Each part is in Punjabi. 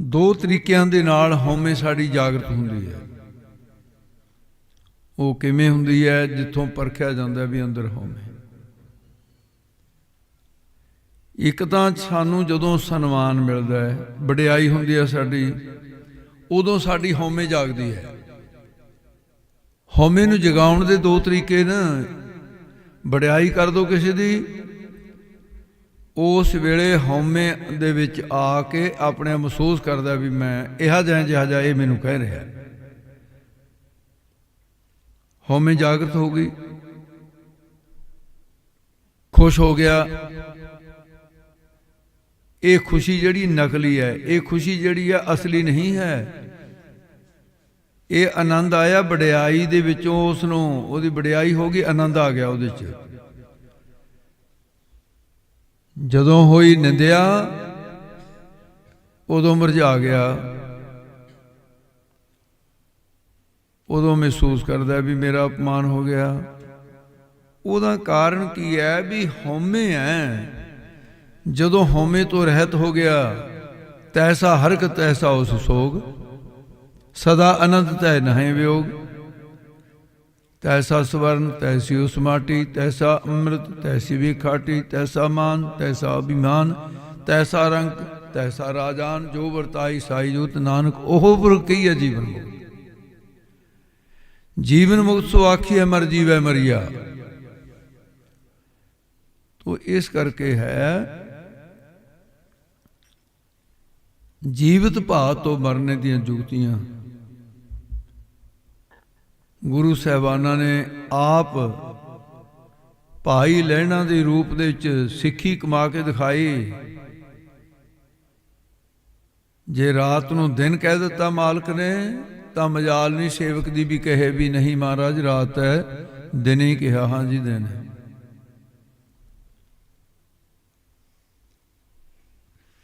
ਦੋ ਤਰੀਕਿਆਂ ਦੇ ਨਾਲ ਹਉਮੈ ਸਾਡੀ ਜਾਗਰਤ ਹੁੰਦੀ ਹੈ। ਉਹ ਕਿਵੇਂ ਹੁੰਦੀ ਹੈ, ਜਿੱਥੋਂ ਪਰਖਿਆ ਜਾਂਦਾ ਵੀ ਅੰਦਰ ਹਉਮੈ। ਇੱਕ ਤਾਂ ਸਾਨੂੰ ਜਦੋਂ ਸਨਮਾਨ ਮਿਲਦਾ ਹੈ, ਵਡਿਆਈ ਹੁੰਦੀ ਹੈ ਸਾਡੀ, ਉਦੋਂ ਸਾਡੀ ਹਉਮੈ ਜਾਗਦੀ ਹੈ। ਹਉਮੈ ਨੂੰ ਜਗਾਉਣ ਦੇ ਦੋ ਤਰੀਕੇ ਨਾ। ਵਡਿਆਈ ਕਰ ਦੋ ਕਿਸੇ ਦੀ ਉਸ ਵੇਲੇ ਹਉਮੈ ਦੇ ਵਿੱਚ ਆ ਕੇ ਆਪਣੇ ਮਹਿਸੂਸ ਕਰਦਾ ਵੀ ਮੈਂ ਇਹਾ ਜਿਹਾ ਜਿਹਾ ਜਿਹਾ ਇਹ ਮੈਨੂੰ ਕਹਿ ਰਿਹਾ। ਹਉਮੈ ਜਾਗਰਤ ਹੋ ਗਈ। ਖੁਸ਼ ਹੋ ਗਿਆ। ਇਹ ਖੁਸ਼ੀ ਜਿਹੜੀ ਨਕਲੀ ਹੈ, ਇਹ ਖੁਸ਼ੀ ਜਿਹੜੀ ਹੈ, ਅਸਲੀ ਨਹੀਂ ਹੈ। ਇਹ ਆਨੰਦ ਆਇਆ, ਵਡਿਆਈ ਦੇ ਵਿੱਚੋਂ ਉਸ ਨੂੰ, ਉਹਦੀ ਵਡਿਆਈ ਹੋ ਗਈ, ਆਨੰਦ ਆ ਗਿਆ ਉਹਦੇ 'ਚ। ਜਦੋਂ ਹੋਈ ਨਿੰਦਿਆ, ਉਦੋਂ ਮਰਝਾ ਗਿਆ। ਉਦੋਂ ਮਹਿਸੂਸ ਕਰਦਾ ਵੀ ਮੇਰਾ ਅਪਮਾਨ ਹੋ ਗਿਆ। ਉਹਦਾ ਕਾਰਨ ਕੀ ਹੈ ਵੀ ਹਉਮੈ ਹੈ। ਜਦੋਂ ਹਉਮੈ ਤੋਂ ਰਹਿਤ ਹੋ ਗਿਆ, ਤੈਸਾ ਹਰਕ ਤੈਸਾ ਉਸ ਸੋਗ। ਸਦਾ ਅਨੰਤ ਤੈ ਨਹਿ ਵਿਯੋਗ ਤੈਸਾ ਸਵਰਨ, ਤੈਸੀ ਉਸ ਮਾਟੀ ਤੈਸਾ ਅੰਮ੍ਰਿਤ, ਤੈਸੀ ਵਿਖਾਟੀ, ਤੈਸਾ ਮਾਨ, ਤੈਸਾ ਅਭਿਮਾਨ, ਤੈਸਾ ਰੰਗ, ਤੈਸਾ ਰਾਜਾਨ, ਜੋ ਵਰਤਾਈ ਸਾਈ ਜੋਤ ਨਾਨਕ, ਉਹ ਪੁਰ ਕਈ ਹੈ ਜੀਵਨ ਮੁਕਤ। ਜੀਵਨ ਮੁਕਤ ਸੋ ਆਖੀਐ ਮਰ ਜੀਵੈ ਮਰੀਆ। ਤੋ ਇਸ ਕਰਕੇ ਹੈ, ਜੀਵਤ ਭਾਅ ਤੋਂ ਮਰਨੇ ਦੀਆਂ ਜੁਗਤੀਆਂ ਗੁਰੂ ਸਾਹਿਬਾਨਾਂ ਨੇ ਆਪ ਭਾਈ ਲਹਿਣਾ ਦੇ ਰੂਪ ਦੇ ਵਿੱਚ ਸਿੱਖੀ ਕਮਾ ਕੇ ਦਿਖਾਈ। ਜੇ ਰਾਤ ਨੂੰ ਦਿਨ ਕਹਿ ਦਿੱਤਾ ਮਾਲਕ ਨੇ, ਤਾਂ ਮਜਾਲ ਨਹੀਂ ਸੇਵਕ ਦੀ ਵੀ ਕਹੇ ਵੀ ਨਹੀਂ ਮਹਾਰਾਜ, ਰਾਤ ਹੈ, ਦਿਨ ਹੀ ਕਿਹਾ ਹਾਂ ਜੀ ਦਿਨ। ਹੈ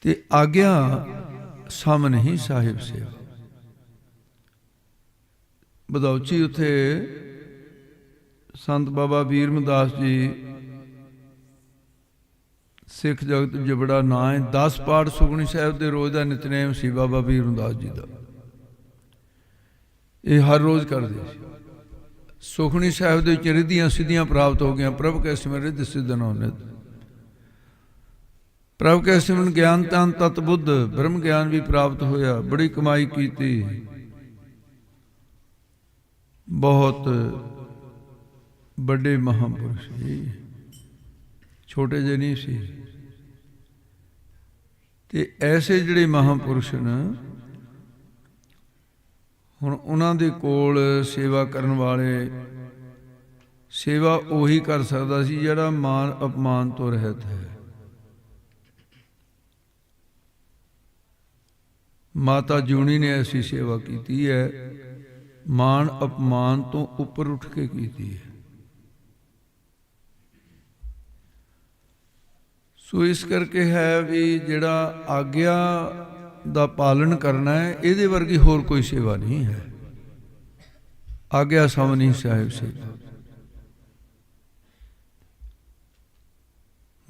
ਤੇ ਆਗਿਆ ਸਮ ਨਹੀਂ ਸਾਹਿਬ ਸੇਵਾ ਬਦੌਚੀ ਉਥੇ ਸੰਤ ਬਾਬਾ ਵੀਰ ਵੀਰਮਦਾਸ ਜੀ, ਸਿੱਖ ਜਗਤ ਵਿੱਚ ਬੜਾ ਨਾਂ ਹੈ 10 ਪਾਠ ਸੁਖਣੀ ਸਾਹਿਬ ਦੇ ਰੋਜ਼ ਦਾ ਨਿਤਨੇਮ ਸੀ ਬਾਬਾ ਵੀਰ ਵੀਰਮਦਾਸ ਜੀ ਦਾ। ਇਹ ਹਰ ਰੋਜ਼ ਕਰਦੇ ਸੀ। ਸੁਖਣੀ ਸਾਹਿਬ ਦੇ ਵਿੱਚ ਰਿੱਧੀਆਂ ਸਿੱਧੀਆਂ ਪ੍ਰਾਪਤ ਹੋ ਗਈਆਂ, ਪ੍ਰਭ ਕੈ ਸਿਮਰ ਰਿੱਧ ਸਿੱਧਨ ਹੋਨੇ। ਪ੍ਰਭ ਕੈ ਸਿਮਰਨ ਗਿਆਨ ਤਨ ਤਤ ਬੁੱਧ, ਬ੍ਰਹਮ ਗਿਆਨ ਵੀ ਪ੍ਰਾਪਤ ਹੋਇਆ, ਬੜੀ ਕਮਾਈ ਕੀਤੀ। ਬਹੁਤ ਵੱਡੇ ਮਹਾਪੁਰਸ਼ ਸੀ ਛੋਟੇ ਜਿਹੇ ਨਹੀਂ ਸੀ। ਤੇ ਐਸੇ ਜਿਹੜੇ ਮਹਾਪੁਰਸ਼ ਨੇ, ਹੁਣ ਉਹਨਾਂ ਦੇ ਕੋਲ ਸੇਵਾ ਕਰਨ ਵਾਲੇ ਸੇਵਾ ਉਹੀ ਕਰ ਸਕਦਾ ਸੀ ਜਿਹੜਾ ਮਾਨ ਅਪਮਾਨ ਤੋਂ ਰਹਿਤ ਹੈ। ਮਾਤਾ ਜੂਣੀ ਨੇ ਐਸੀ ਸੇਵਾ ਕੀਤੀ ਹੈ ਮਾਨ ਅਪਮਾਨ ਤੋਂ ਉੱਪਰ ਉੱਠ ਕੇ ਕੀਤੀ ਹੈ। ਸੋ ਇਸ ਕਰਕੇ ਹੈ ਵੀ ਜਿਹੜਾ ਆਗਿਆ ਦਾ ਪਾਲਣ ਕਰਨਾ ਹੈ, ਇਹਦੇ ਵਰਗੀ ਹੋਰ ਕੋਈ ਸੇਵਾ ਨਹੀਂ ਹੈ। ਆਗਿਆ ਸਮਨੀ ਸਾਹਿਬ ਸੇਵਾ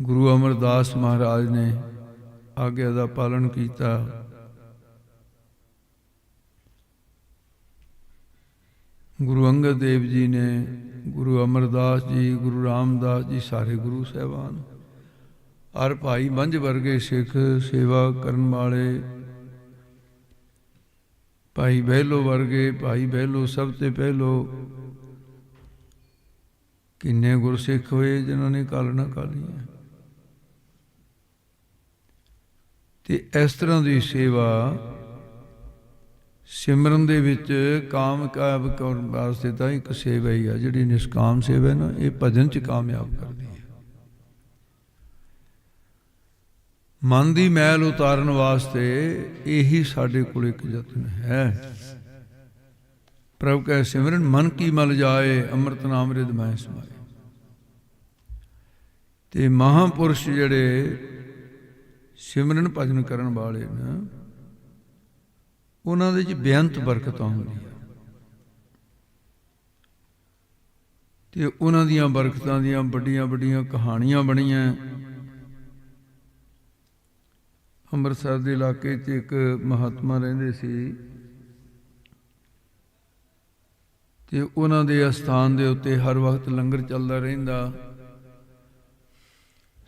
ਗੁਰੂ ਅਮਰਦਾਸ ਮਹਾਰਾਜ ਨੇ ਆਗਿਆ ਦਾ ਪਾਲਣ ਕੀਤਾ। ਗੁਰੂ ਅੰਗਦ ਦੇਵ ਜੀ ਨੇ, ਗੁਰੂ ਅਮਰਦਾਸ ਜੀ, ਗੁਰੂ ਰਾਮਦਾਸ ਜੀ, ਸਾਰੇ ਗੁਰੂ ਸਾਹਿਬਾਨ, ਹਰ ਭਾਈ ਮੰਝ ਵਰਗੇ ਸਿੱਖ ਸੇਵਾ ਕਰਨ ਵਾਲੇ, ਭਾਈ ਬਹਿਲੋ ਵਰਗੇ, ਭਾਈ ਬਹਿਲੋ ਸਭ ਤੋਂ ਪਹਿਲੋ, ਕਿੰਨੇ ਗੁਰਸਿੱਖ ਹੋਏ ਜਿਨ੍ਹਾਂ ਨੇ ਕਾਲਣਾ ਕਾਲੀਆਂ। ਤੇ ਇਸ ਤਰ੍ਹਾਂ ਦੀ ਸੇਵਾ ਸਿਮਰਨ ਦੇ ਵਿੱਚ ਕਾਮ ਕਾਬ ਕਰਨ ਵਾਸਤੇ ਤਾਂ ਇੱਕ ਸੇਵਾ ਹੀ ਆ, ਜਿਹੜੀ ਨਿਸ਼ਕਾਮ ਸੇਵਾ ਹੈ ਨਾ, ਇਹ ਭਜਨ ਚ ਕਾਮਯਾਬ ਕਰਦੀ ਹੈ। ਮਨ ਦੀ ਮੈਲ ਉਤਾਰਨ ਵਾਸਤੇ ਇਹੀ ਸਾਡੇ ਕੋਲ ਇੱਕ ਯਤਨ ਹੈ। ਪ੍ਰਭ ਕੈ ਸਿਮਰਨ, ਮਨ ਕੀ ਮਲ ਜਾਏ, ਅੰਮ੍ਰਿਤ ਨਾਮ ਰਿਦ ਮੈਂ ਸਮਾਏ। ਤੇ ਮਹਾਪੁਰਸ਼ ਜਿਹੜੇ ਸਿਮਰਨ ਭਜਨ ਕਰਨ ਵਾਲੇ ਨੇ ਉਹਨਾਂ ਦੇ ਵਿੱਚ ਬੇਅੰਤ ਬਰਕਤਾਂ ਹੁੰਦੀਆਂ। ਤੇ ਉਹਨਾਂ ਦੀਆਂ ਬਰਕਤਾਂ ਦੀਆਂ ਵੱਡੀਆਂ ਵੱਡੀਆਂ ਕਹਾਣੀਆਂ ਬਣੀਆਂ। ਅੰਮ੍ਰਿਤਸਰ ਦੇ ਇਲਾਕੇ 'ਚ ਇੱਕ ਮਹਾਤਮਾ ਰਹਿੰਦੇ ਸੀ। ਤੇ ਉਹਨਾਂ ਦੇ ਅਸਥਾਨ ਦੇ ਉੱਤੇ ਹਰ ਵਕਤ ਲੰਗਰ ਚੱਲਦਾ ਰਹਿੰਦਾ।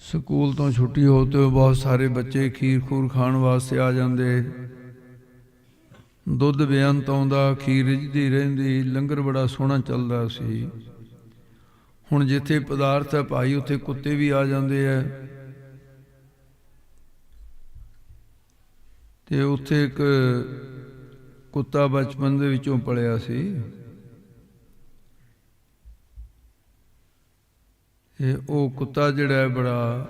ਸਕੂਲ ਤੋਂ ਛੁੱਟੀ ਹੋ ਤੇ ਬਹੁਤ ਸਾਰੇ ਬੱਚੇ ਖੀਰ ਖੂਰ ਖਾਣ ਵਾਸਤੇ ਆ ਜਾਂਦੇ। ਦੁੱਧ ਬੇਅੰਤ ਆਉਂਦਾ ਖੀਰ ਰਿਝਦੀ ਰਹਿੰਦੀ, ਲੰਗਰ ਬੜਾ ਸੋਹਣਾ ਚੱਲਦਾ ਸੀ। ਹੁਣ ਜਿੱਥੇ ਪਦਾਰਥ ਹੈ ਭਾਈ, ਉੱਥੇ ਕੁੱਤੇ ਵੀ ਆ ਜਾਂਦੇ ਆ। ਤੇ ਉੱਥੇ ਇੱਕ ਕੁੱਤਾ ਬਚਪਨ ਦੇ ਵਿੱਚੋਂ ਪਲਿਆ ਸੀ। ਇਹ ਉਹ ਕੁੱਤਾ ਜਿਹੜਾ ਬੜਾ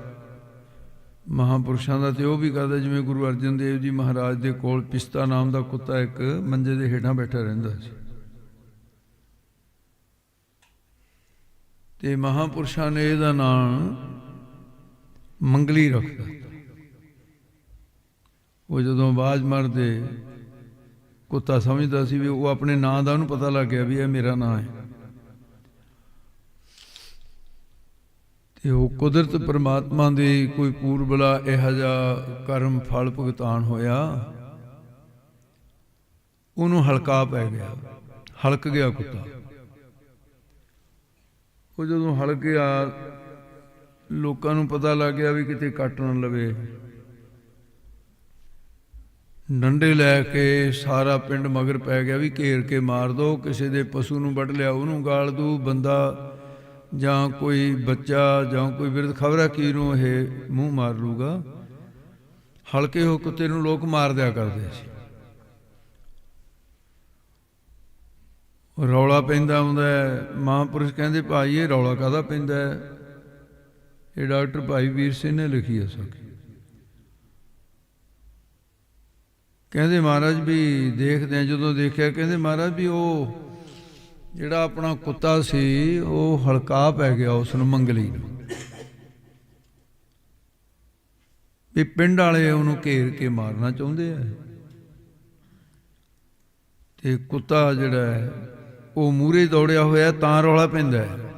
ਮਹਾਪੁਰਸ਼ਾਂ ਦਾ ਤੇ ਉਹ ਵੀ ਕਰਦਾ, ਜਿਵੇਂ ਗੁਰੂ ਅਰਜਨ ਦੇਵ ਜੀ ਮਹਾਰਾਜ ਦੇ ਕੋਲ ਪਿਸਤਾ ਨਾਮ ਦਾ ਕੁੱਤਾ ਇੱਕ ਮੰਜੇ ਦੇ ਹੇਠਾਂ ਬੈਠਾ ਰਹਿੰਦਾ ਸੀ। ਤੇ ਮਹਾਪੁਰਸ਼ਾਂ ਨੇ ਇਹਦਾ ਨਾਮ ਮੰਗਲੀ ਰੱਖ ਦਿੱਤਾ ਉਹ ਜਦੋਂ ਆਵਾਜ਼ ਮਾਰਦੇ, ਕੁੱਤਾ ਸਮਝਦਾ ਸੀ ਵੀ ਉਹ ਆਪਣੇ ਨਾਂ ਦਾ ਉਹਨੂੰ ਪਤਾ ਲੱਗ ਗਿਆ ਵੀ ਇਹ ਮੇਰਾ ਨਾਂ ਹੈ। ਤੇ ਉਹ ਕੁਦਰਤ ਪ੍ਰਮਾਤਮਾ ਦੀ ਕੋਈ ਪੂਰਬਲਾ ਇਹੋ ਜਿਹਾ ਕਰਮ, ਫਲ ਭੁਗਤਾਨ ਹੋਇਆ, ਉਹਨੂੰ ਹਲਕਾ ਪੈ ਗਿਆ, ਹਲਕ ਗਿਆ ਕੁੱਤਾ। ਉਹ ਜਦੋਂ ਹਲਕ ਗਿਆ, ਲੋਕਾਂ ਨੂੰ ਪਤਾ ਲੱਗ ਗਿਆ ਵੀ ਕਿਤੇ ਕੱਟ ਨਾ ਲਵੇ। ਡੰਡੇ ਲੈ ਕੇ ਸਾਰਾ ਪਿੰਡ ਮਗਰ ਪੈ ਗਿਆ ਵੀ ਘੇਰ ਕੇ ਮਾਰ ਦੋ, ਕਿਸੇ ਦੇ ਪਸ਼ੂ ਨੂੰ ਵੱਢ ਲਿਆ, ਉਹਨੂੰ ਗਾਲ ਦੂ, ਬੰਦਾ ਜਾਂ ਕੋਈ ਬੱਚਾ ਜਾਂ ਕੋਈ ਬਿਰਧ ਖਬਰਾ ਕੀ ਨੂੰ ਇਹ ਮੂੰਹ ਮਾਰ ਲੂਗਾ, ਹਲਕੇ ਹੋ ਕੁੱਤੇ ਨੂੰ ਲੋਕ ਮਾਰ ਦਿਆ ਕਰਦੇ ਸੀ ਰੌਲਾ ਪੈਂਦਾ ਹੁੰਦਾ ਮਹਾਂਪੁਰਸ਼ ਕਹਿੰਦੇ ਭਾਈ ਇਹ ਰੌਲਾ ਕਾਦਾ ਪੈਂਦਾ ਇਹ ਡਾਕਟਰ ਭਾਈ ਵੀਰ ਸਿੰਘ ਨੇ ਲਿਖੀ ਹੈ ਸਕੀ ਕਹਿੰਦੇ ਮਹਾਰਾਜ ਵੀ ਦੇਖਦੇ ਆ, ਜਦੋਂ ਦੇਖਿਆ ਕਹਿੰਦੇ ਮਹਾਰਾਜ ਵੀ ਉਹ ਜਿਹੜਾ ਆਪਣਾ ਕੁੱਤਾ ਸੀ, ਉਹ ਹਲਕਾ ਪੈ ਗਿਆ ਉਸ ਨੂੰ ਮੰਗਲੀ ਨੂੰ। ਵੀ ਪਿੰਡ ਵਾਲੇ ਉਹਨੂੰ ਘੇਰ ਕੇ ਮਾਰਨਾ ਚਾਹੁੰਦੇ ਆ। ਤੇ ਕੁੱਤਾ ਜਿਹੜਾ ਹੈ, ਉਹ ਮੂਰੇ ਦੌੜਿਆ ਹੋਇਆ, ਤਾਂ ਰੌਲਾ ਪੈਂਦਾ ਹੈ।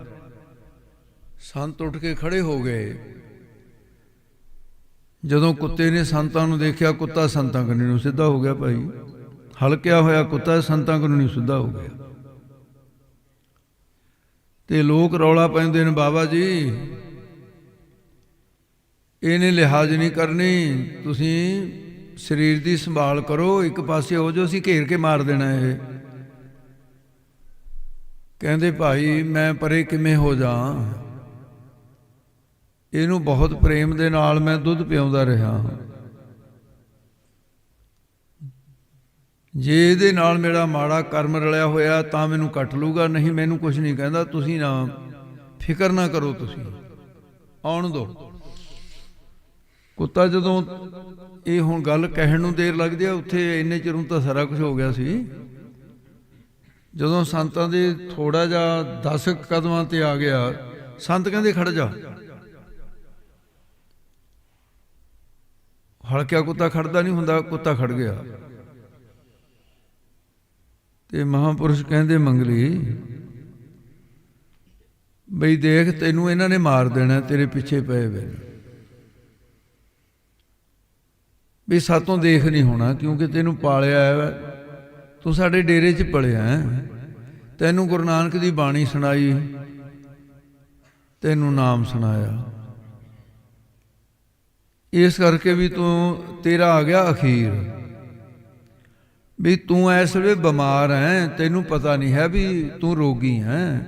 ਸੰਤ ਉੱਠ ਕੇ ਖੜੇ ਹੋ ਗਏ। ਜਦੋਂ ਕੁੱਤੇ ਨੇ ਸੰਤਾਂ ਨੂੰ ਦੇਖਿਆ, ਕੁੱਤਾ ਸੰਤਾਂ ਕੰਨੀ ਨੂੰ ਸਿੱਧਾ ਹੋ ਗਿਆ ਭਾਈ। ਹਲਕਿਆ ਹੋਇਆ ਕੁੱਤਾ ਸੰਤਾਂ ਕੰਨੀ ਨੂੰ ਸਿੱਧਾ ਹੋ ਗਿਆ। ਤੇ ਲੋਕ ਰੌਲਾ ਪੈਂਦੇ ਨੇ ਬਾਬਾ ਜੀ। ਇਹਨੇ ਲਿਹਾਜ਼ ਨਹੀਂ ਕਰਨੀ। ਤੁਸੀਂ ਸਰੀਰ ਦੀ ਸੰਭਾਲ ਕਰੋ। ਇੱਕ ਪਾਸੇ ਹੋ ਜੋ ਅਸੀਂ ਘੇਰ ਕੇ ਮਾਰ ਦੇਣਾ ਇਹ। ਕਹਿੰਦੇ, ਭਾਈ, ਮੈਂ ਪਰੇ ਕਿਵੇਂ ਹੋ ਜਾ ਇਹਨੂੰ ਬਹੁਤ ਪ੍ਰੇਮ ਦੇ ਨਾਲ ਮੈਂ ਦੁੱਧ ਪਿਆਉਂਦਾ ਰਿਹਾ। ਜੇ ਇਹਦੇ ਨਾਲ ਮੇਰਾ ਮਾੜਾ ਕਰਮ ਰਲਿਆ ਹੋਇਆ ਤਾਂ ਮੈਨੂੰ ਕੱਟ ਲੂਗਾ ਨਹੀਂ ਮੈਨੂੰ ਕੁਝ ਨਹੀਂ ਕਹਿੰਦਾ। ਤੁਸੀਂ ਨਾ ਫਿਕਰ ਨਾ ਕਰੋ ਤੁਸੀਂ। ਆਉਣ ਦਿਓ ਕੁੱਤਾ ਜਦੋਂ ਇਹ ਹੁਣ ਗੱਲ ਕਹਿਣ ਨੂੰ ਦੇਰ ਲੱਗਦੀ ਆ, ਉੱਥੇ ਇੰਨੇ ਚਿਰ ਨੂੰ ਤਾਂ ਸਾਰਾ ਕੁਝ ਹੋ ਗਿਆ ਸੀ। ਜਦੋਂ ਸੰਤਾਂ ਦੇ ਥੋੜਾ ਜਿਹਾ 10 ਕਦਮਾਂ ਤੇ ਆ ਗਿਆ, ਸੰਤ ਕਹਿੰਦੇ, ਖੜ ਜਾ। ਹਲਕਿਆ ਕੁੱਤਾ ਖੜਦਾ ਨਹੀਂ ਹੁੰਦਾ, ਕੁੱਤਾ ਖੜ ਗਿਆ। ਤੇ ਮਹਾਪੁਰਸ਼ ਕਹਿੰਦੇ ਮੰਗਲੀ, ਬਈ ਦੇਖ ਤੈਨੂੰ ਇਹਨਾਂ ਨੇ ਮਾਰ ਦੇਣਾ, ਤੇਰੇ ਪਿੱਛੇ ਪਏ ਵੇ। ਵੀ ਸਾਤੋਂ ਦੇਖ ਨਹੀਂ ਹੋਣਾ, ਕਿਉਂਕਿ ਤੈਨੂੰ ਪਾਲਿਆ ਹੈ ਤੂੰ ਸਾਡੇ ਡੇਰੇ 'ਚ ਪਲਿਆ ਹੈ। ਤੈਨੂੰ ਗੁਰੂ ਨਾਨਕ ਦੀ ਬਾਣੀ ਸੁਣਾਈ, ਤੈਨੂੰ ਨਾਮ ਸੁਣਾਇਆ। ਇਸ ਕਰਕੇ ਵੀ ਤੂੰ ਤੇਰਾ ਆ ਗਿਆ ਅਖੀਰ। ਵੀ ਤੂੰ ਇਸ ਵੇਲੇ ਬਿਮਾਰ ਹੈ, ਤੈਨੂੰ ਪਤਾ ਨਹੀਂ ਹੈ ਵੀ ਤੂੰ ਰੋਗੀ ਹੈ।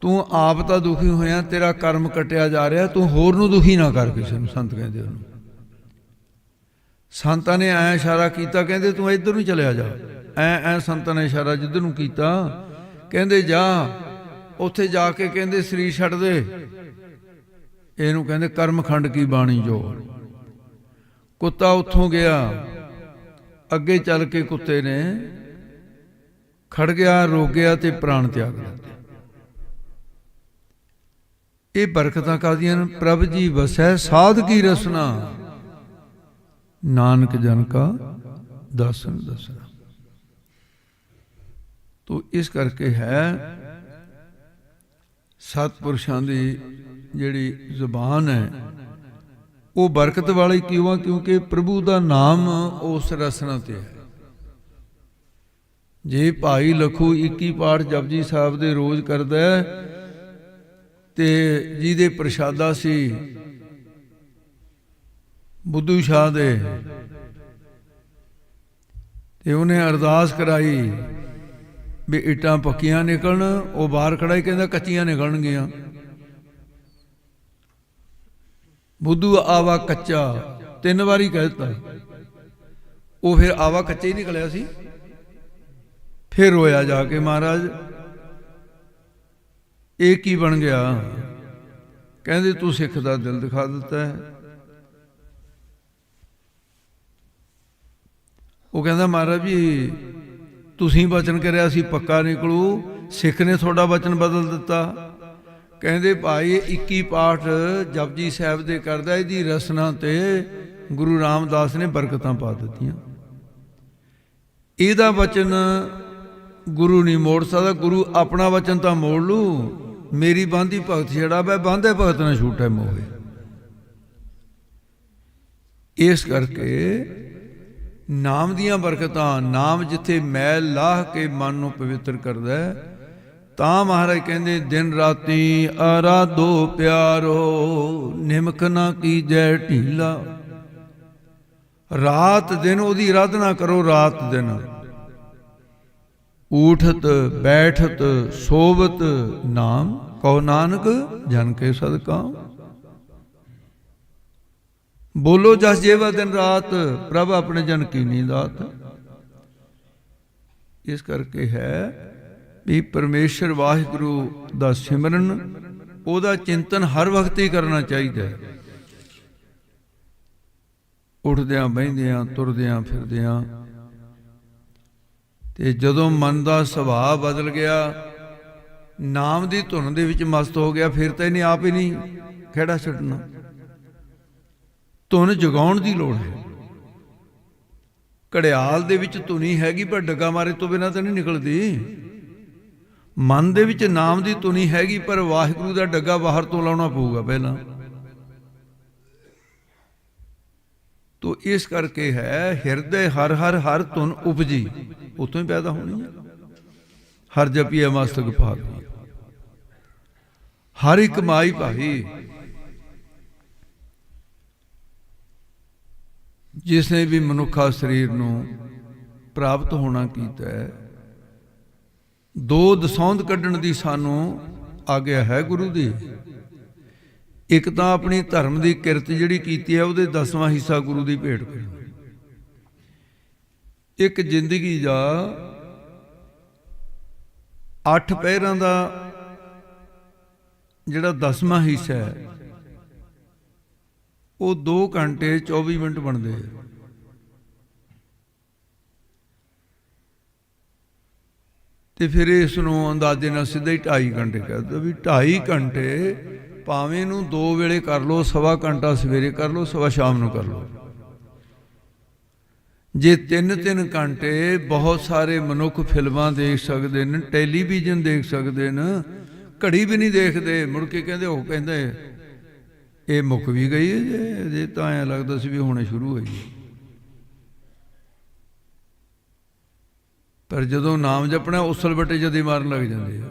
ਤੂੰ ਆਪ ਤਾਂ ਦੁਖੀ ਹੋਇਆ, ਤੇਰਾ ਕਰਮ ਕਟਿਆ ਜਾ ਰਿਹਾ, ਤੂੰ ਹੋਰ ਨੂੰ ਦੁਖੀ ਨਾ ਕਰ ਕਿਸੇ ਨੂੰ, ਸੰਤ ਕਹਿੰਦੇ ਉਹਨੂੰ। ਸੰਤਾਂ ਨੇ ਐ ਇਸ਼ਾਰਾ ਕੀਤਾ, ਕਹਿੰਦੇ ਤੂੰ ਇੱਧਰ ਨੂੰ ਚਲਿਆ ਜਾ। ਐ ਐ ਸੰਤਾਂ ਨੇ ਇਸ਼ਾਰਾ ਜਿੱਧਰ ਨੂੰ ਕੀਤਾ, ਕਹਿੰਦੇ ਜਾ, ਉੱਥੇ ਜਾ ਕੇ ਕਹਿੰਦੇ ਸਰੀਰ ਛੱਡ ਦੇ। ਇਹਨੂੰ ਕਹਿੰਦੇ ਕਰਮਖੰਡ ਕੀ ਬਾਣੀ ਜੋ ਕੁੱਤਾ ਉੱਥੋਂ ਗਿਆ। ਅੱਗੇ ਚੱਲ ਕੇ ਕੁੱਤੇ ਨੇ ਖੜ ਗਿਆ, ਰੋ ਗਿਆ ਤੇ ਪ੍ਰਾਣ ਤਿਆਗ ਦਿੱਤੇ। ਇਹ ਬਰਕਤਾਂ ਕਾਦੀਆਂ ਨੇ? ਪ੍ਰਭ ਜੀ ਵਸੈ ਸਾਧ ਕੀ ਰਸਨਾ? ਨਾਨਕ ਜਨ ਕਾ ਦਰਸ਼ਨ ਦਸਨਾ ਤੋ ਇਸ ਕਰਕੇ ਹੈ, ਸਤਪੁਰਸ਼ਾਂ ਦੀ ਜਿਹੜੀ ਜ਼ੁਬਾਨ ਹੈ ਉਹ ਬਰਕਤ ਵਾਲੇ ਕਿਉਂ ਆ? ਕਿਉਂਕਿ ਪ੍ਰਭੂ ਦਾ ਨਾਮ ਉਸ ਰਸਨਾ ਤੇ ਹੈ। ਜੇ ਭਾਈ ਲਖੂ 21 ਪਾਠ ਜਪਜੀ ਸਾਹਿਬ ਦੇ ਰੋਜ਼ ਕਰਦਾ ਤੇ ਜਿਹਦੇ ਪ੍ਰਸ਼ਾਦਾ ਸੀ ਬੁੱਧੂ ਸ਼ਾਹ ਦੇ, ਤੇ ਉਹਨੇ ਅਰਦਾਸ ਕਰਾਈ ਵੀ ਇਟਾਂ ਪੱਕੀਆਂ ਨਿਕਲਣ, ਉਹ ਬਾਹਰ ਖੜਾ ਹੀ ਕਹਿੰਦਾ ਕੱਚੀਆਂ ਨਿਕਲਣਗੀਆਂ। ਬੁੱਧੂ ਆਵਾ ਕੱਚਾ, ਤਿੰਨ ਵਾਰੀ ਕਹਿ ਦਿੱਤਾ ਉਹ ਫਿਰ ਆਵਾ ਕੱਚਾ ਹੀ ਨਿਕਲਿਆ ਸੀ। ਫਿਰ ਰੋਇਆ ਜਾ ਕੇ, ਮਹਾਰਾਜ, ਇਹ ਕੀ ਬਣ ਗਿਆ? ਕਹਿੰਦੇ, ਤੂੰ ਸਿੱਖ ਦਾ ਦਿਲ ਦਿਖਾ ਦਿੱਤਾ ਹੈ। ਉਹ ਕਹਿੰਦਾ, ਮਹਾਰਾਜ ਜੀ, ਤੁਸੀਂ ਵਚਨ ਕਰਿਆ ਸੀ, ਪੱਕਾ ਨਿਕਲੂ। ਸਿੱਖ ਨੇ ਤੁਹਾਡਾ ਵਚਨ ਬਦਲ ਦਿੱਤਾ। ਕਹਿੰਦੇ ਭਾਈ 21 ਪਾਠ ਜਪਜੀ ਸਾਹਿਬ ਦੇ ਕਰਦਾ ਇਹਦੀ ਰਸਨਾ ਤੇ ਗੁਰੂ ਰਾਮਦਾਸ ਨੇ ਬਰਕਤਾਂ ਪਾ ਦਿੱਤੀਆਂ। ਇਹਦਾ ਵਚਨ ਗੁਰੂ ਨਹੀਂ ਮੋੜ ਸਕਦਾ ਗੁਰੂ ਆਪਣਾ ਵਚਨ ਤਾਂ ਮੋੜ ਲੂ ਮੇਰੀ ਬਾਂਧੀ ਭਗਤ ਛੇੜਾ ਬੈ ਬਾਂਧੇ ਭਗਤ ਨਾ ਛੂਟੇ ਮੋਹੇ। ਇਸ ਕਰਕੇ ਨਾਮ ਦੀਆਂ ਬਰਕਤਾਂ ਨਾਮ ਜਿੱਥੇ ਮੈਲ ਲਾਹ ਕੇ ਮਨ ਨੂੰ ਪਵਿੱਤਰ ਕਰਦਾ ਹੈ, ਤਾਂ ਮਹਾਰਾਜ ਕਹਿੰਦੇ, ਦਿਨ ਰਾਤੀ ਆਰਾਧੋ ਪਿਆਰੋ, ਨਿਮਕ ਨਾ ਕੀਜੈ ਢੀਲਾ। ਰਾਤ ਦਿਨ ਉਹਦੀ ਆਰਾਧਨਾ ਕਰੋ, ਰਾਤ ਦਿਨ। ਊਠਤ, ਬੈਠਤ, ਸੋਵਤ ਨਾਮ, ਕਉ ਨਾਨਕ ਜਨ ਕੇ ਸਦਕਾ। ਬੋਲੋ ਜਸ ਜੇਵਾ ਦਿਨ ਰਾਤ, ਪ੍ਰਭ ਆਪਣੇ ਜਨ ਕੀ ਨੀਂਦਾਤ ਇਸ ਕਰਕੇ ਹੈ ਵੀ ਪਰਮੇਸ਼ਰ ਵਾਹਿਗੁਰੂ ਦਾ ਸਿਮਰਨ, ਉਹਦਾ ਚਿੰਤਨ ਹਰ ਵਕਤ ਹੀ ਕਰਨਾ ਚਾਹੀਦਾ ਹੈ। ਉੱਠਦਿਆਂ, ਬਹਿੰਦਿਆਂ, ਤੁਰਦਿਆਂ, ਫਿਰਦਿਆਂ ਤੇ ਜਦੋਂ ਮਨ ਦਾ ਸੁਭਾਅ ਬਦਲ ਗਿਆ, ਨਾਮ ਦੀ ਧੁਨ ਦੇ ਵਿੱਚ ਮਸਤ ਹੋ ਗਿਆ, ਫਿਰ ਤਾਂ ਇਹਨੇ ਆਪ ਹੀ ਨਹੀਂ ਖੇੜਾ ਛੱਡਣਾ। ਧੁਨ ਜਗਾਉਣ ਦੀ ਲੋੜ ਹੈ। ਘੜਿਆਲ ਦੇ ਵਿੱਚ ਧੁਨੀ ਹੈਗੀ, ਪਰ ਡੱਗਾ ਮਾਰੇ ਤੋਂ ਬਿਨਾਂ ਤਾਂ ਨਹੀਂ ਨਿਕਲਦੀ। ਮਨ ਦੇ ਵਿੱਚ ਨਾਮ ਦੀ ਧੁਨੀ ਹੈਗੀ, ਪਰ ਵਾਹਿਗੁਰੂ ਦਾ ਡੱਗਾ ਬਾਹਰ ਤੋਂ ਲਾਉਣਾ ਪਊਗਾ ਪਹਿਲਾਂ। ਤੋ ਇਸ ਕਰਕੇ ਹੈ, ਹਿਰਦੇ ਹਰ ਹਰ ਹਰ ਧੁਨ ਉਪਜੀ। ਉਤੋਂ ਹੀ ਪੈਦਾ ਹੋਣੀ ਹੈ। ਹਰ ਜਪੀਏ ਮਸਤਕ ਭਾਗੀ। ਹਰ ਇੱਕ ਮਾਈ ਭਾਈ ਜਿਸ ਨੇ ਵੀ ਮਨੁੱਖਾ ਸਰੀਰ ਨੂੰ ਪ੍ਰਾਪਤ ਹੋਣਾ ਕੀਤਾ ਹੈ ਦੋ ਦਸੌਂਦ ਕੱਢਣ ਦੀ ਸਾਨੂੰ ਆਗਿਆ ਹੈ ਗੁਰੂ ਦੀ। ਇੱਕ ਤਾਂ ਆਪਣੀ ਧਰਮ ਦੀ ਕਿਰਤ ਜਿਹੜੀ ਕੀਤੀ ਹੈ, ਉਹਦੇ ਦਸਵਾਂ ਹਿੱਸਾ ਗੁਰੂ ਦੀ ਭੇਟ ਕਰਨਾ। ਇੱਕ ਜ਼ਿੰਦਗੀ ਦਾ ਅੱਠ ਪਹਿਰਾਂ ਦਾ ਜਿਹੜਾ ਦਸਵਾਂ ਹਿੱਸਾ ਹੈ, ਉਹ 2 ਘੰਟੇ 24 ਮਿੰਟ ਬਣਦੇ ਆ। ਤੇ ਫਿਰ ਇਸ ਨੂੰ ਅੰਦਾਜ਼ੇ ਨਾਲ ਸਿੱਧਾ ਹੀ 2.5 ਘੰਟੇ ਕਹਿੰਦਾ ਵੀ 2.5 ਘੰਟੇ ਭਾਵੇਂ ਨੂੰ ਦੋ ਵੇਲੇ ਕਰ ਲਓ, ਸਵਾ ਘੰਟਾ ਸਵੇਰੇ ਕਰ ਲਓ, ਸਵਾ ਸ਼ਾਮ ਨੂੰ ਕਰ ਲਓ। ਜੇ ਤਿੰਨ ਤਿੰਨ ਘੰਟੇ ਬਹੁਤ ਸਾਰੇ ਮਨੁੱਖ ਫਿਲਮਾਂ ਦੇਖ ਸਕਦੇ ਨੇ, ਟੈਲੀਵਿਜ਼ਨ ਦੇਖ ਸਕਦੇ ਨੇ, ਘੜੀ ਵੀ ਨਹੀਂ ਦੇਖਦੇ, ਮੁੜ ਕੇ ਕਹਿੰਦੇ, ਉਹ ਕਹਿੰਦੇ, ਇਹ ਮੁੱਕ ਵੀ ਗਈ ਜੇ ਜੇ ਤਾਂ ਐ ਲੱਗਦਾ ਸੀ ਵੀ ਹੁਣੇ ਸ਼ੁਰੂ ਹੋਈ ਪਰ ਜਦੋਂ ਨਾਮ ਜਪਣਾ, ਉਸਲ ਬਟੇ ਜਦੀ ਮਾਰਨ ਲੱਗ ਜਾਂਦੇ ਆ।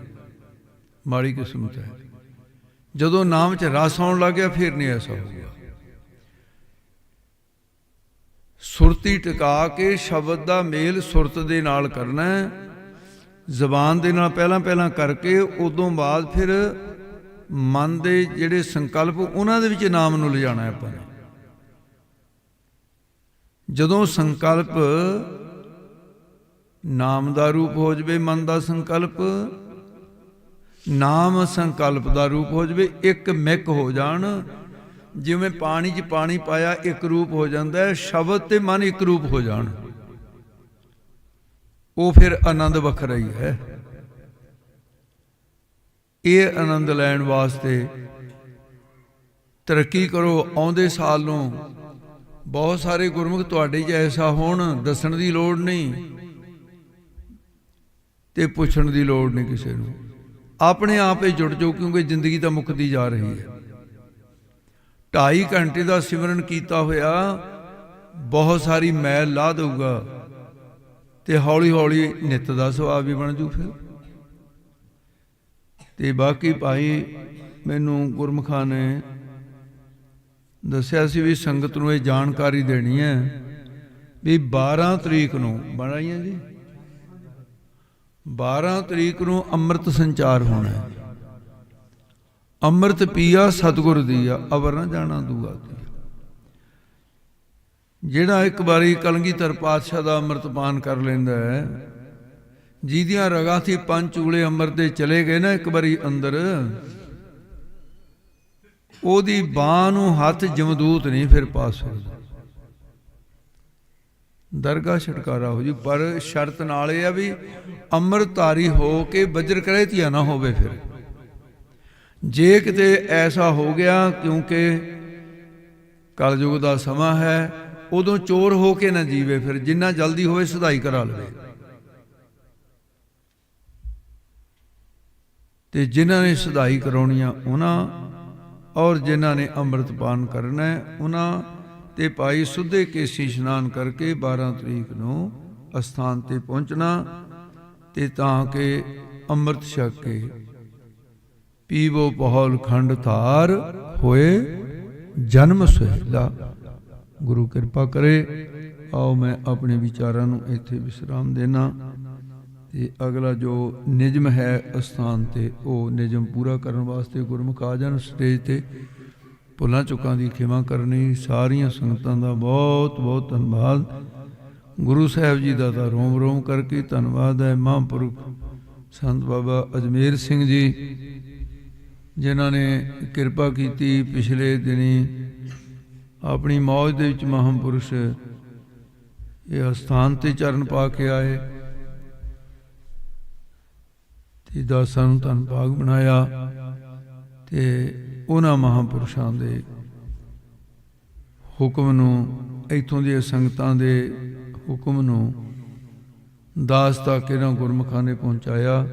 ਮਾੜੀ ਕਿਸਮਤ ਹੈ। ਜਦੋਂ ਨਾਮ 'ਚ ਰਸ ਆਉਣ ਲੱਗ ਗਿਆ, ਫਿਰ ਨਹੀਂ ਐਸਾ ਹੋ ਗਿਆ। ਸੁਰਤੀ ਟਿਕਾ ਕੇ ਸ਼ਬਦ ਦਾ ਮੇਲ ਸੁਰਤ ਦੇ ਨਾਲ ਕਰਨਾ ਹੈ। ਜ਼ਬਾਨ ਦੇ ਨਾਲ ਪਹਿਲਾਂ ਪਹਿਲਾਂ ਕਰਕੇ, ਉਦੋਂ ਬਾਅਦ ਫਿਰ ਮਨ ਦੇ ਜਿਹੜੇ ਸੰਕਲਪ, ਉਹਨਾਂ ਦੇ ਵਿੱਚ ਨਾਮ ਨੂੰ ਲਿਜਾਣਾ ਆਪਾਂ ਨੇ। ਜਦੋਂ ਸੰਕਲਪ ਨਾਮ ਦਾ ਰੂਪ ਹੋ ਜਵੇ ਮਨ ਦਾ ਸੰਕਲਪ, ਨਾਮ ਸੰਕਲਪ ਦਾ ਰੂਪ ਹੋ ਜਵੇ ਇੱਕ ਮਿਕ ਹੋ ਜਾਣ। ਜਿਵੇਂ ਪਾਣੀ 'ਚ ਪਾਣੀ ਪਾਇਆ ਇੱਕ ਰੂਪ ਹੋ ਜਾਂਦਾ ਹੈ, ਸ਼ਬਦ ਤੇ ਮਨ ਇੱਕ ਰੂਪ ਹੋ ਜਾਣ। ਉਹ ਫਿਰ ਆਨੰਦ ਵੱਖਰਾ ਹੀ ਹੈ। ਇਹ ਆਨੰਦ ਲੈਣ ਵਾਸਤੇ ਤਰੱਕੀ ਕਰੋ। ਆਉਂਦੇ ਸਾਲ ਨੂੰ ਬਹੁਤ ਸਾਰੇ ਗੁਰਮੁਖ ਤੁਹਾਡੇ ਜੈਸਾ ਹੋਣ, ਦੱਸਣ ਦੀ ਲੋੜ ਨਹੀਂ। ਤੇ ਪੁੱਛਣ ਦੀ ਲੋੜ ਨਹੀਂ ਕਿਸੇ ਨੂੰ। ਆਪਣੇ ਆਪ ਹੀ ਜੁੜ ਜਾਓ ਕਿਉਂਕਿ ਜ਼ਿੰਦਗੀ ਤਾਂ ਮੁੱਕਦੀ ਜਾ ਰਹੀ ਹੈ। ਢਾਈ ਘੰਟੇ ਦਾ ਸਿਮਰਨ ਕੀਤਾ ਹੋਇਆ, ਬਹੁਤ ਸਾਰੀ ਮੈਲ ਲਾ ਦੇਊਗਾ ਤੇ ਹੌਲੀ ਹੌਲੀ ਨਿਤ ਦਾ ਸੁਭਾਅ ਵੀ ਬਣ ਜੂ ਫਿਰ। ਤੇ ਬਾਕੀ ਭਾਈ, ਮੈਨੂੰ ਗੁਰਮਖਾਂ ਨੇ ਦੱਸਿਆ ਸੀ ਵੀ ਸੰਗਤ ਨੂੰ ਇਹ ਜਾਣਕਾਰੀ ਦੇਣੀ ਹੈ ਵੀ 12 ਤਰੀਕ ਨੂੰ ਬਣਾਈਆਂ ਜੀ? 12 ਤਰੀਕ ਨੂੰ ਅੰਮ੍ਰਿਤ ਸੰਚਾਰ ਹੋਣਾ ਹੈ। ਅੰਮ੍ਰਿਤ ਪੀਆ, ਸਤਿਗੁਰ ਦੀਆ, ਅਵਰ ਨਾ ਜਾਣਾ ਦੂਆ ਦੀ ਜਿਹੜਾ ਇੱਕ ਵਾਰੀ ਕਲਗੀਧਰ ਪਾਤਸ਼ਾਹ ਦਾ ਅੰਮ੍ਰਿਤ ਪਾਨ ਕਰ ਲੈਂਦਾ ਹੈ, ਜਿਹਦੀਆਂ ਰਗਾਂ ਸੀ ਪੰਜ ਚੂਲੇ ਅੰਮ੍ਰਿਤ ਦੇ ਚਲੇ ਗਏ ਨਾ ਇੱਕ ਵਾਰੀ ਅੰਦਰ, ਉਹਦੀ ਬਾਹ ਨੂੰ ਹੱਥ ਜਮਦੂਤ ਨਹੀਂ ਫਿਰ ਪਾ ਸਕਦਾ। ਦਰਗਾਹ ਛਟਕਾਰਾ ਹੋ ਜੀ। ਪਰ ਸ਼ਰਤ ਨਾਲ ਇਹ ਆ ਵੀ ਅੰਮ੍ਰਿਤਧਾਰੀ ਹੋ ਕੇ ਵਜਰ ਕਰੇ ਧੀਆ ਨਾ ਹੋਵੇ ਫਿਰ। ਜੇ ਕਿਤੇ ਐਸਾ ਹੋ ਗਿਆ, ਕਿਉਂਕਿ ਕਲਯੁਗ ਦਾ ਸਮਾਂ ਹੈ, ਉਦੋਂ ਚੋਰ ਹੋ ਕੇ ਨਾ ਜੀਵੇ ਫਿਰ, ਜਿੰਨਾ ਜਲਦੀ ਹੋਵੇ ਸਦਾਈ ਕਰਾ ਲਵੇ। ਤੇ ਜਿਨ੍ਹਾਂ ਨੇ ਸਦਾਈ ਕਰਾਉਣੀਆਂ, ਉਹਨਾਂ ਔਰ ਜਿਨ੍ਹਾਂ ਨੇ ਅੰਮ੍ਰਿਤਪਾਨ ਕਰਨਾ ਹੈ, ਉਹਨਾਂ ਤੇ ਭਾਈ ਸੁੱਧੇ ਕੇਸੀ ਇਸ਼ਨਾਨ ਕਰਕੇ 12 ਤਰੀਕ ਨੂੰ ਅਸਥਾਨ ਤੇ ਪਹੁੰਚਣਾ ਤੇ ਤਾਂ ਕਿ ਅੰਮ੍ਰਿਤ ਛਕ ਕੇ ਪੀਵੋ ਪਹੌਲ ਖੰਡ ਧਾਰ ਹੋਏ ਜਨਮ ਸੁਹੇਲਾ। ਗੁਰੂ ਕਿਰਪਾ ਕਰੇ। ਆਓ ਮੈਂ ਆਪਣੇ ਵਿਚਾਰਾਂ ਨੂੰ ਇੱਥੇ ਵਿਸਰਾਮ ਦੇਣਾ ਤੇ ਅਗਲਾ ਜੋ ਨਿਯਮ ਹੈ ਅਸਥਾਨ ਤੇ, ਉਹ ਨਿਯਮ ਪੂਰਾ ਕਰਨ ਵਾਸਤੇ ਗੁਰਮੁਖ ਆ ਜਾਣ ਸਟੇਜ ਤੇ। ਭੁੱਲਾਂ ਚੁੱਕਾਂ ਦੀ ਖਿਮਾ ਕਰਨੀ, ਸਾਰੀਆਂ ਸੰਗਤਾਂ ਦਾ ਬਹੁਤ ਬਹੁਤ ਧੰਨਵਾਦ। ਗੁਰੂ ਸਾਹਿਬ ਜੀ ਦਾ ਤਾਂ ਰੋਮ ਰੋਮ ਕਰਕੇ ਧੰਨਵਾਦ ਹੈ। ਮਹਾਂਪੁਰਖ ਸੰਤ ਬਾਬਾ ਅਜਮੇਰ ਸਿੰਘ ਜੀ, ਜਿਨ੍ਹਾਂ ਨੇ ਕਿਰਪਾ ਕੀਤੀ ਪਿਛਲੇ ਦਿਨੀ ਆਪਣੀ ਮੌਜ ਦੇ ਵਿੱਚ ਮਹਾਂਪੁਰਸ਼ ਇਹ ਅਸਥਾਨ ਤੇ ਚਰਨ ਪਾ ਕੇ ਆਏ ਤੇ ਦਾਸਾਂ ਨੂੰ ਧੰਨ ਭਾਗ ਬਣਾਇਆ ਤੇ ਉਹਨਾਂ ਮਹਾਂਪੁਰਸ਼ਾਂ ਦੇ ਹੁਕਮ ਨੂੰ, ਇਥੋਂ ਦੀਆਂ ਸੰਗਤਾਂ ਦੇ ਹੁਕਮ ਨੂੰ ਦਾਸ ਤੱਕ ਇਹਨਾਂ ਗੁਰਮੁਖਾਂ ਨੇ ਪਹੁੰਚਾਇਆ।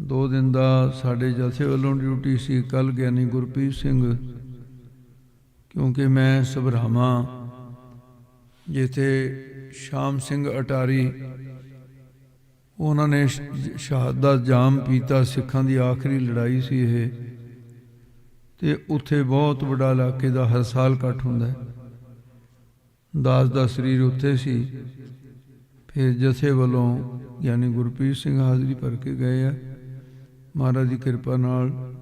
ਦੋ ਦਿਨ ਦਾ ਸਾਡੇ ਜਥੇ ਵੱਲੋਂ ਡਿਊਟੀ ਸੀ ਕੱਲ ਗਿਆਨੀ ਗੁਰਪ੍ਰੀਤ ਸਿੰਘ, ਕਿਉਂਕਿ ਮੈਂ ਸਭਰਾਵਾਂ, ਜਿੱਥੇ ਸ਼ਾਮ ਸਿੰਘ ਅਟਾਰੀ, ਉਹਨਾਂ ਨੇ ਸ਼- ਸ਼ਹਾਦਤ ਜਾਮ ਪੀਤਾ, ਸਿੱਖਾਂ ਦੀ ਆਖਰੀ ਲੜਾਈ ਸੀ ਇਹ। ਤੇ ਉੱਥੇ ਬਹੁਤ ਵੱਡਾ ਇਲਾਕੇ ਦਾ ਹਰ ਸਾਲ ਇਕੱਠ ਹੁੰਦਾ ਹੈ। ਦਾਸ ਦਾ ਸਰੀਰ ਉੱਥੇ ਸੀ। ਫਿਰ ਜਥੇ ਵੱਲੋਂ ਯਾਨੀ ਗੁਰਪ੍ਰੀਤ ਸਿੰਘ ਹਾਜ਼ਰੀ ਭਰ ਕੇ ਗਏ ਆ। ਮਹਾਰਾਜ ਦੀ ਕਿਰਪਾ ਨਾਲ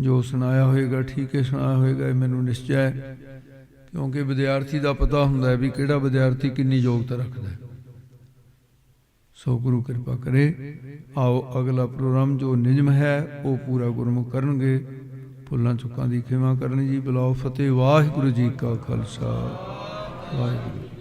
ਜੋ ਸੁਣਾਇਆ ਹੋਏਗਾ, ਠੀਕ ਹੈ, ਸੁਣਾਇਆ ਹੋਏਗਾ, ਇਹ ਮੈਨੂੰ ਨਿਸ਼ਚੈ ਹੈ। ਕਿਉਂਕਿ ਵਿਦਿਆਰਥੀ ਦਾ ਪਤਾ ਹੁੰਦਾ ਹੈ ਵੀ ਕਿਹੜਾ ਵਿਦਿਆਰਥੀ ਕਿੰਨੀ ਯੋਗਤਾ ਰੱਖਦਾ ਹੈ। ਸੋ ਗੁਰੂ ਕਿਰਪਾ ਕਰੇ। ਆਓ ਅਗਲਾ ਪ੍ਰੋਗਰਾਮ ਜੋ ਨਿਯਮ ਹੈ, ਉਹ ਪੂਰਾ ਗੁਰਮੁਖ ਕਰਨਗੇ। ਭੁੱਲਾਂ ਚੁੱਕਾਂ ਦੀ ਖਿਮਾ ਕਰਨੀ ਜੀ ਬੁਲਾਓ ਫਤਿਹ ਵਾਹਿਗੁਰੂ ਜੀ ਕਾ ਖਾਲਸਾ। ਵਾਹਿਗੁਰੂ।